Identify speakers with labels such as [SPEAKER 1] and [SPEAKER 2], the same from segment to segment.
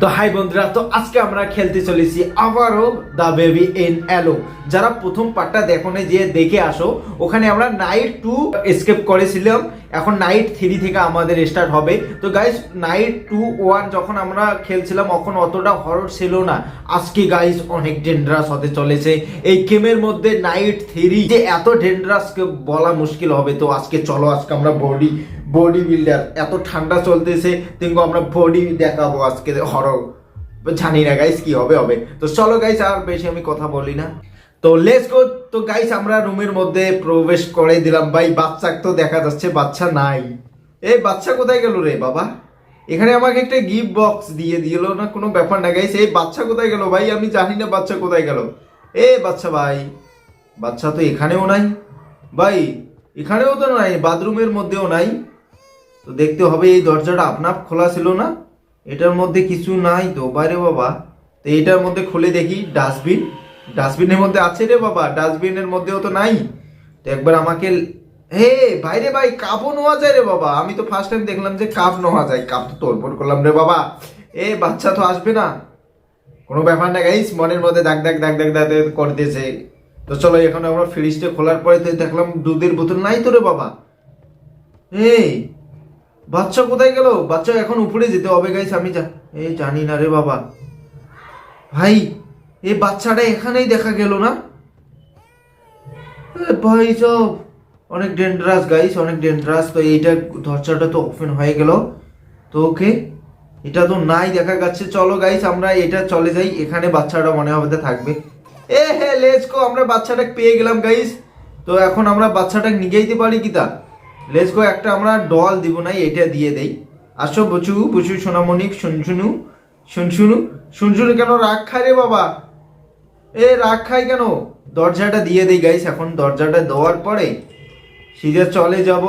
[SPEAKER 1] তো হাই বন্ধুরা, তো আজকে আমরা খেলতে চলেছি আবারও দ্য বেবি ইন অ্যালো। যারা প্রথম পার্টটা দেখনে যে দেখে আসো। ওখানে আমরা নাইট টু এসকেপ করেছিলাম। এখন নাইট থ্রি থেকে আমাদের স্টার্ট হবে। তো গাইস নাইট টু ওয়ান যখন আমরা খেলছিলাম তখন অতটা হরর ছিল না। আজকে গাইস অনেক ডেঞ্জারাস হতে চলেছে। এই গেমের মধ্যে নাইট থ্রি যে এত ডেঞ্জারাস বলা মুশকিল হবে, তো আজকে চলো, আজকে আমরা বডি বডি বিল্ডার এত ঠান্ডা চলতেছে কিন্তু আমরা বডি দেখাবো আজকে হরর জানি না গাইস কি হবে হবে। তো চলো গাইস আর বেশি আমি কথা বলি না। তো লেটস গো তো গাইস আমরা রুমের মধ্যে প্রবেশ করে দিলাম। ভাই, বাচ্চা তো দেখা যাচ্ছে, বাচ্চা নাই। এই বাচ্চা কোথায় গেল রে, বাবা? এখানে আমাকে একটা গিফট বক্স দিয়ে দিল না, কোনো ব্যাপার না গাইস এই বাচ্চা কোথায় গেল? ভাই, আমি জানি না বাচ্চা কোথায় গেল। এ, বাচ্চা, ভাই, বাচ্চা তো এখানেও নাই। ভাই, এখানেও তো নাই, বাথরুমের মধ্যেও নাই। তো দেখতে হবে, এই দরজাটা আপনার খোলা ছিল না? এটার মধ্যে কিছু নাই তো, বাইরে বাবা। তো এটার মধ্যে খুলে দেখি, ডাস্টবিন। ডাস্টবিনের মধ্যে আছে রে বাবা, ডাস্টবিনের মধ্যেও তো নাই। তো একবার আমাকে হে বাইরে ভাই, কাপও নেওয়া যায় রে বাবা। আমি তো ফার্স্ট টাইম দেখলাম যে কাপ নেওয়া যায়। কাপ তো তোরপর করলাম রে বাবা। এ, বাচ্চা তো আসবে না। কোনো ব্যাপার না গাইস মনের মধ্যে দাগ দাগ দাগ দাগ দাগ করতেছে তো চলো, এখন আমরা ফ্রিজটা খোলার পরে তো দেখলাম দুধের বোতল নাই তো রে বাবা। এই বাচ্চা কোথায় গেল? বাচ্চা এখন উপরে যেতে হবে গাইস আমি যা এই জানি না রে বাবা। ভাই এই বাচ্চাটা এখানেই দেখা গেল না? এ ভাই, সব অনেক ডেঞ্জারাস গাইস অনেক ডেঞ্জারাস তো এইটা দরজাটা তো ওপেন হয়ে গেল। তো ওকে, এটা তো নাই, দেখা যাচ্ছে। চলো গাইস আমরা এটা চলে যাই। এখানে বাচ্চাটা মনে হবে থাকবে। এ হে গো আমরা বাচ্চাটা পেয়ে গেলাম গাইস তো এখন আমরা বাচ্চাটা নিয়ে যেতে পারি কি তা? লেটস একটা আমরা ডল দিব না, এটা দিয়ে দেই। আসো, বুচু বুচু, সোনামণি, শুনশুনু শুনশুনু শুনশুনু কেন? রাগ খায় রে বাবা। এ, রাগ খাই কেন? দরজাটা দিয়ে দেই গাইস এখন দরজাটা দেওয়ার পরে সিধা চলে যাব।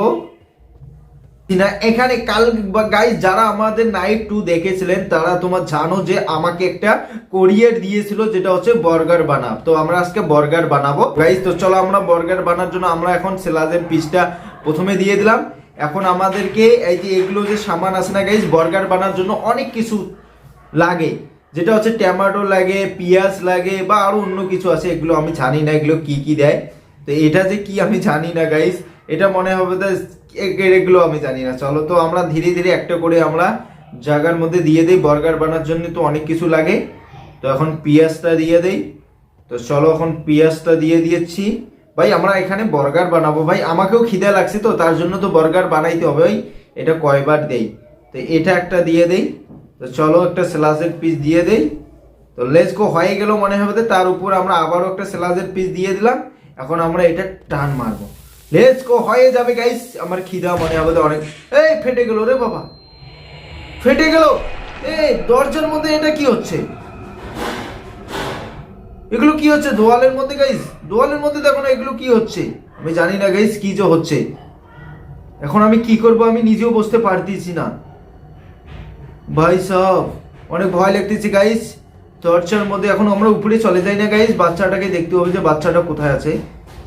[SPEAKER 1] না এখানে কাল গাইস যারা আমাদের নাইট টু দেখেছিলেন, তারা তোমার জানো যে আমাকে একটা কোরিয়ার দিয়েছিল, যেটা হচ্ছে বার্গার বানাব। তো আমরা আজকে বার্গার বানাবো। গাইস তো চলো, আমরা বার্গার বানার জন্য আমরা এখন সেলাজের পিসটা প্রথমে দিয়ে দিলাম। এখন আমাদেরকে এই যে এগুলো যে সামান আছে না গাইস বার্গার বানার জন্য অনেক কিছু লাগে। যেটা হচ্ছে টমেটো লাগে, পেঁয়াজ লাগে বা আরও অন্য কিছু আছে, এগুলো আমি জানি না, এগুলো কি কি দেয়। তো এটা যে কি আমি জানি না গাইস এটা মনে হবে এ- এগুলো আমি জানি না চলো তো আমরা ধীরে ধীরে একটা করে আমরা জায়গার মধ্যে দিয়ে দিই বার্গার বানার জন্য তো অনেক কিছু লাগে তো এখন পেঁয়াজটা দিয়ে দেই তো চলো এখন পেঁয়াজটা দিয়ে দিয়েছি ভাই, আমরা এখানে বার্গার বানাবো। ভাই, আমাকেও খিদে লাগছে তো, তার জন্য তো বার্গার বানাইতে হবে। ভাই এটা কয়বার দেই? তো এটা একটা দিয়ে দেই। তো চলো একটা স্লাসের পিস দিয়ে দেই। তো গো হয়ে গেল মনে হবে তার উপর আমরা আবারও একটা স্লাসের পিস দিয়ে দিলাম। এখন আমরা এটা টান মারবো। গো হয়ে যাবে গাইস আমার খিদা মনে হবে অনেক। এই, ফেটে গেল রে বাবা। ফেটে গেল। এই, দরজার মধ্যে এটা কি হচ্ছে? এগুলো কি হচ্ছে? দোয়ালের মধ্যে গাইস দোয়ালের মধ্যে দেখো না এগুলো কি হচ্ছে? আমি জানি না গাইস কি যে হচ্ছে। এখন আমি কি করব? আমি নিজেও বুঝতে পারতেছি না। ভাই সব, অনেক ভয় লাগতেছে গাইস দরজার মধ্যে এখন আমরা উপরে চলে যাই না গাইস বাচ্চাটাকে দেখতে হবে যে বাচ্চাটা কোথায় আছে।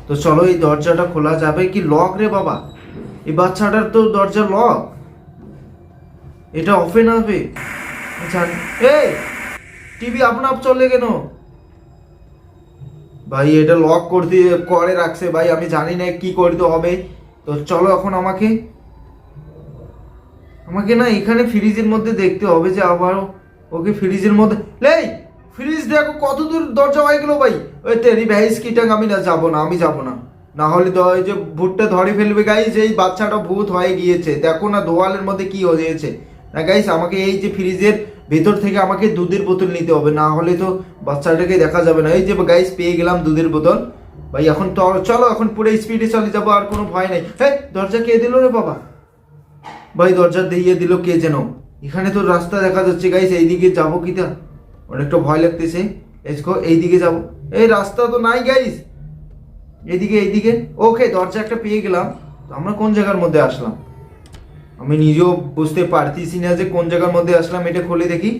[SPEAKER 1] তো চলো, এই দরজাটা খোলা যাবে কি লক রে বাবা? এই বাচ্চাটার তো দরজা লক এটা ওপেন হবে। জান এই টিভি আপনা আপ চলে কেন? ভাই, এটা লক করতে করে রাখছে। ভাই, আমি জানি না কি করতে হবে। তো চলো এখন আমাকে আমাকে না এখানে ফ্রিজের মধ্যে দেখতে হবে যে আবার ওকে ফ্রিজের মধ্যে লেই, ফ্রিজ দেখো, কত দূর দরজা হয়ে গেল ভাই। ওই তেরি ভ্যাইস কিটাং আমি না যাব না, আমি যাব না। না হলে যে ভূতটা ধরে ফেলবে গাইস এই বাচ্চাটা ভূত হয়ে গিয়েছে। দেখো না দোয়ালের মধ্যে কি হয়েছে। না গাইস আমাকে এই যে ফ্রিজের ভেতর থেকে আমাকে দুধের বোতল নিতে হবে, না হলে তো বাচ্চাটাকে দেখা যাবে না। এই যে গাইস পেয়ে গেলাম দুধের বোতল। ভাই, এখন তো চলো, এখন পুরো স্পিডে চলে যাব, আর কোনো ভয় নেই। হ্যাঁ দরজা কে দিল রে বাবা? ভাই, দরজা দিয়ে দিল কে যেন? এখানে তো রাস্তা দেখা যাচ্ছে গাইস এইদিকে যাব কি তা অনেকটা ভয় লাগতেছে। এসকো এইদিকে যাব। এই রাস্তা তো নাই গাইস এইদিকে এইদিকে। ওকে দরজা একটা পেয়ে গেলাম। আমরা কোন জায়গার মধ্যে আসলাম? আমি নিজেও বুঝতে পারতেছি না যে কোন জায়গার মধ্যে আসলাম, এটা খুলে দেখি।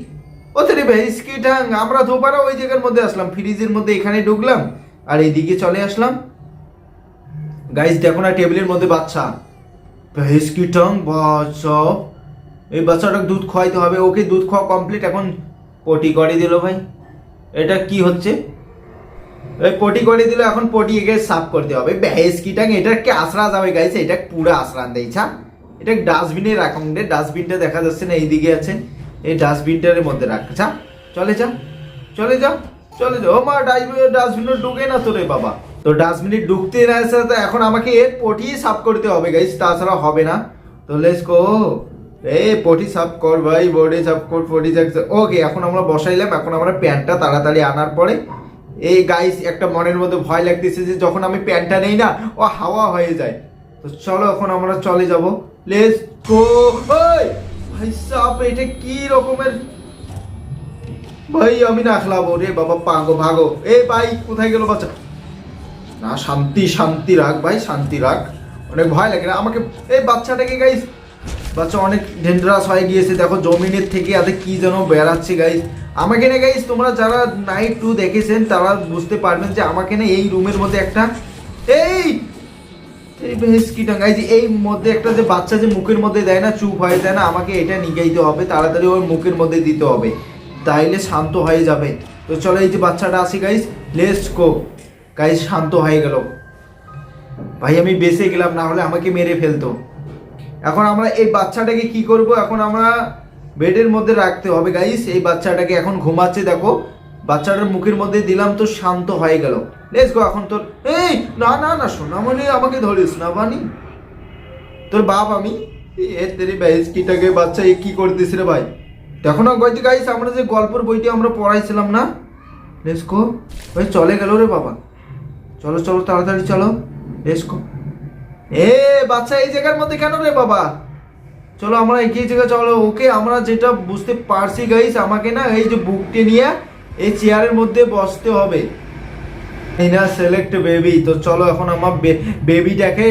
[SPEAKER 1] ও তেরে ভেরিস কি ঠাং আমরা ধোপারা ওই জায়গার মধ্যে আসলাম, ফ্রিজের মধ্যে এখানে ঢুকলাম, আর এইদিকে চলে আসলাম। গাইস দেখো না, টেবিলের মধ্যে বাচ্চা। ভেরিস কি ঠাং বাচ্চা। এই বাচ্চাটাকে দুধ খাওয়াইতে হবে, ওকে দুধ খাওয়া কমপ্লিট এখন পটি করে দিল ভাই। এটা কি হচ্ছে? এই পটি করে দিল, এখন পটি একে সাফ করতে হবে। ভ্যাস কিটাং এটা কি আশ্রা যাবে গাইস এটা পুরো আশ্রান দেইছা এটা ডাস্টবিনে রাখুন রে ডাস্টবিনটা দেখা যাচ্ছে না, এইদিকে আছে এই ডাস্টবিনটার মধ্যে রাখ। যা, চলে যা চলে যা চলে যা। ও মা, ডাস্টবিনে ঢুকে না তো রে বাবা। তো ডাস্টবিনে ঢুকতে না তো এখন আমাকে এর পটি সাফ করতে হবে গাইস তাছাড়া হবে না। তো লেটস গো এই পটি সাফ কর ভাই, বডি সাফ কর, পটি সাফ ওকে এখন আমরা বসাইলাম। এখন আমরা প্যান্টটা তাড়াতাড়ি আনার পরে। এই গাইস একটা মনের মধ্যে ভয় লাগতেছে যে যখন আমি প্যান্টটা নেই না, ও হাওয়া হয়ে যায়। তো চলো, এখন আমরা চলে যাব। লেটস গো ওই! ভাই সাপ, এটা কি রকমের? ভাই, আমি নাখলাবো রে বাবা, পাগো, ভাগো। এই ভাই, কোথায় গেল বাচ্চা? না, শান্তি শান্তি রাখ ভাই, শান্তি রাখ। অনেক ভয় লাগে না, আমাকে এই বাচ্চাটাকে গাইস বাচ্চা অনেক ডেঞ্জারাস হয়ে গিয়েছে। দেখো, জমিনের থেকে আদে কি যেন বেড়াচ্ছে গাইস আমাকে না গাইস তোমরা যারা নাইট টু দেখেছেন, তারা বুঝতে পারবেন যে আমাকে না এই রুমের মধ্যে একটা এই বেশ কি টাঙ্গাই যে এই মধ্যে একটা যে বাচ্চা যে মুখের মধ্যে দেয় না, চুপ হয়ে যায় না, আমাকে এটা হবে, তাড়াতাড়ি ওর মুখের মধ্যে দিতে হবে। তাইলে শান্ত হয়ে যাবে। তো চলো এই যে বাচ্চাটা আসি গাইস শান্ত হয়ে ভাই, আমি বেঁচে গেলাম, না হলে আমাকে মেরে ফেলতো। এখন আমরা এই বাচ্চাটাকে কি করব? এখন আমরা বেডের মধ্যে রাখতে হবে গাইস এই বাচ্চাটাকে এখন ঘুমাচ্ছে, দেখো। বাচ্চাটার মুখের মধ্যে দিলাম, তো শান্ত হয়ে গেল। লেটস গো, এখন তোর এই, না না না, সোনামণি, আমাকে ধরিস না বানি তোর বাপ আমি? এ তেরি বাইস কিটাকে বাচ্চা, এ কি করতেছ রে ভাই? দেখো না গইতে গাইস আমরা যে গল্পের বইটি আমরা পড়াইছিলাম না? লেটস গো ভাই চলে গেল রে বাবা। চলো চলো, তাড়াতাড়ি চলো। Let's go. এ, বাচ্চা, এই জায়গার মধ্যে কেন রে বাবা? চলো, আমরা এগিয়ে জায়গা চলো। ওকে আমরা যেটা বুঝতে পারছি, গাইস, আমাকে না এই যে বুকটি নিয়ে এই চেয়ারের মধ্যে বসতে হবে। এই না সিলেক্ট বেবি তো চলো এখন আমার বেবিটাকে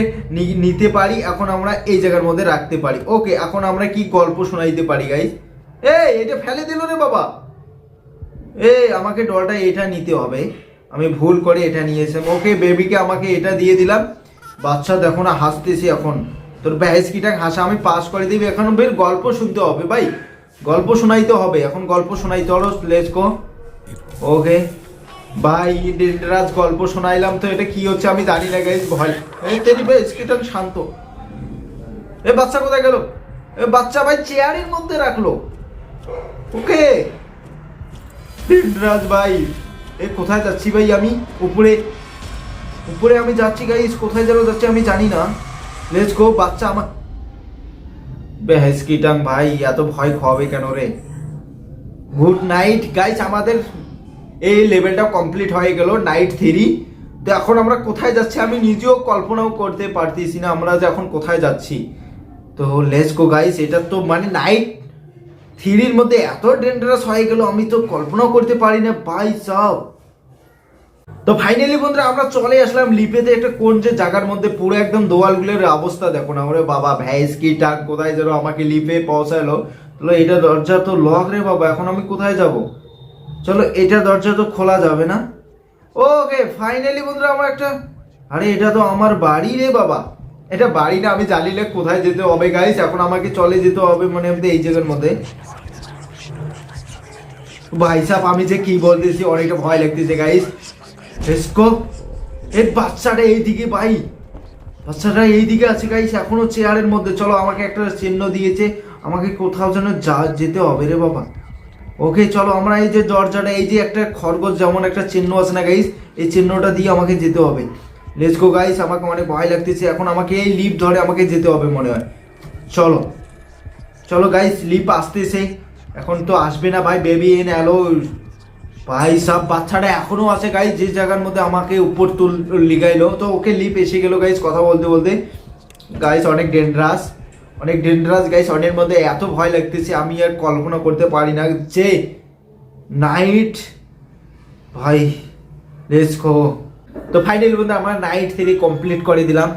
[SPEAKER 1] নিতে পারি, এখন আমরা এই জায়গার মধ্যে রাখতে পারি। ওকে এখন আমরা কি গল্প শোনাইতে পারি গাইস এই, এটা ফেলে দিল রে বাবা। এ আমাকে ডলটা এটা নিতে হবে। আমি ভুল করে এটা নিয়েছিলাম ওকে বেবিকে আমাকে এটা দিয়ে দিলাম। বাচ্চা দেখো না, হাসতেছি এখন। তোর ব্যাস কিটা হাসা? আমি পাস করে দিবি। এখন বের গল্প শুনতে হবে, ভাই। গল্প শোনাইতে হবে। এখন গল্প শোনাইতে হলো লেটস গো ওকে ভাই ডেন্টারাস গল্প শোনাইলাম তো, এটা কি হচ্ছে আমি জানি না গাইস ভয় এই তেরি বেশ কিটা শান্ত। এ, বাচ্চা কোথায় গেল? এ, বাচ্চা ভাই, চেয়ারের মধ্যে রাখল। ওকে। ডেন্টারাস ভাই, এ, কোথায় যাচ্ছি ভাই আমি? উপরে। উপরে আমি যাচ্ছি গাইস কোথায় যেন যাচ্ছি আমি জানি না। লেটস গো বাচ্চা আমার। বেহেস কিটাং ভাই, এত ভয় খাওয়াবে কেন রে? গুড নাইট গাইস আমাদের এই লেভেলটা কমপ্লিট হয়ে গেল নাইট থ্রি তো এখন আমরা কোথায় যাচ্ছি? আমি নিজেও কল্পনাও করতে পারতেছি না আমরা যে এখন কোথায় যাচ্ছি। তো লেটস গো গাইস এটা তো মানে নাইট থ্রির মধ্যে এত ডেঞ্জারাস হয়ে গেল, আমি তো কল্পনাও করতে পারি না বাই সব। তো ফাইনালি বন্ধুরা, আমরা চলে আসলাম লিপেতে একটা কোন যে জায়গার মধ্যে পুরো একদম দোয়ালগুলোর অবস্থা। দেখো না, ওরে বাবা ভ্যাস কি টাক, কোথায় যেন আমাকে লিপে পৌঁছালো। তাহলে এটা দরজা তো লক রে বাবা, এখন আমি কোথায় যাব? চলো, এটা দরজা তো খোলা যাবে না। ওকে ফাইনালি বন্ধুরা আমার একটা আরে, এটা তো আমার বাড়ি রে বাবা। এটা বাড়ি না, আমি জানিলে কোথায় যেতে হবে গাইস এখন আমাকে চলে যেতে হবে মানে আমাদের এই জায়গার মধ্যে। ভাই সাহেব আমি যে কি বলতেছি, অনেকটা ভয় লাগতেছে গাইস রেস্কো এই বাচ্চাটা এইদিকে, ভাই। বাচ্চাটা এইদিকে আছে গাইস এখনও চেয়ারের মধ্যে। চলো, আমাকে একটা চিহ্ন দিয়েছে। আমাকে কোথাও যেন যা যেতে হবে রে বাবা। ওকে চলো, আমরা এই যে দরজাটা, এই যে একটা খরগোশ যেমন একটা চিহ্ন আছে না গাইস এই চিহ্নটা দিয়ে আমাকে যেতে হবে। গো গাইস আমাকে অনেক ভয় লাগতেছে। এখন আমাকে এই লিপ ধরে আমাকে যেতে হবে, মনে হয়। চলো। চলো গাইস লিপ আসতেছে। এখন তো আসবে না, ভাই বেবি এন অ্যালো ভাই, সব বাচ্চাটা এখনও আছে গাইস যে জায়গার মধ্যে আমাকে উপর তুল লিগাইলো। তো ওকে লিপ এসে গেলো গাইস কথা বলতে বলতে। গাইস অনেক ডেঞ্জারাস অনেক ডেঞ্জারাস গাইস অনেক মধ্যে এত ভয় লাগতেছে, আমি আর কল্পনা করতে পারি না যে নাইট ভাই গো তো ফাইনালি বন্ধু, আমরা নাইট থেকে কমপ্লিট করে দিলাম।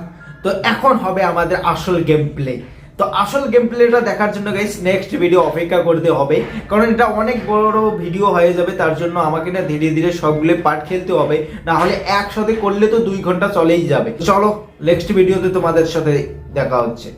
[SPEAKER 1] তো এখন হবে আমাদের আসল গেম প্লে তো আসল গেম প্লেটা দেখার জন্য গাইস নেক্সট ভিডিও অপেক্ষা করতে হবে। কারণ এটা অনেক বড় ভিডিও হয়ে যাবে, তার জন্য আমাকে না ধীরে ধীরে সবগুলো পার্ট খেলতে হবে। না হলে একসাথে করলে তো দুই ঘণ্টা চলেই যাবে। চলো নেক্সট ভিডিওতে তোমাদের সাথে দেখা হচ্ছে।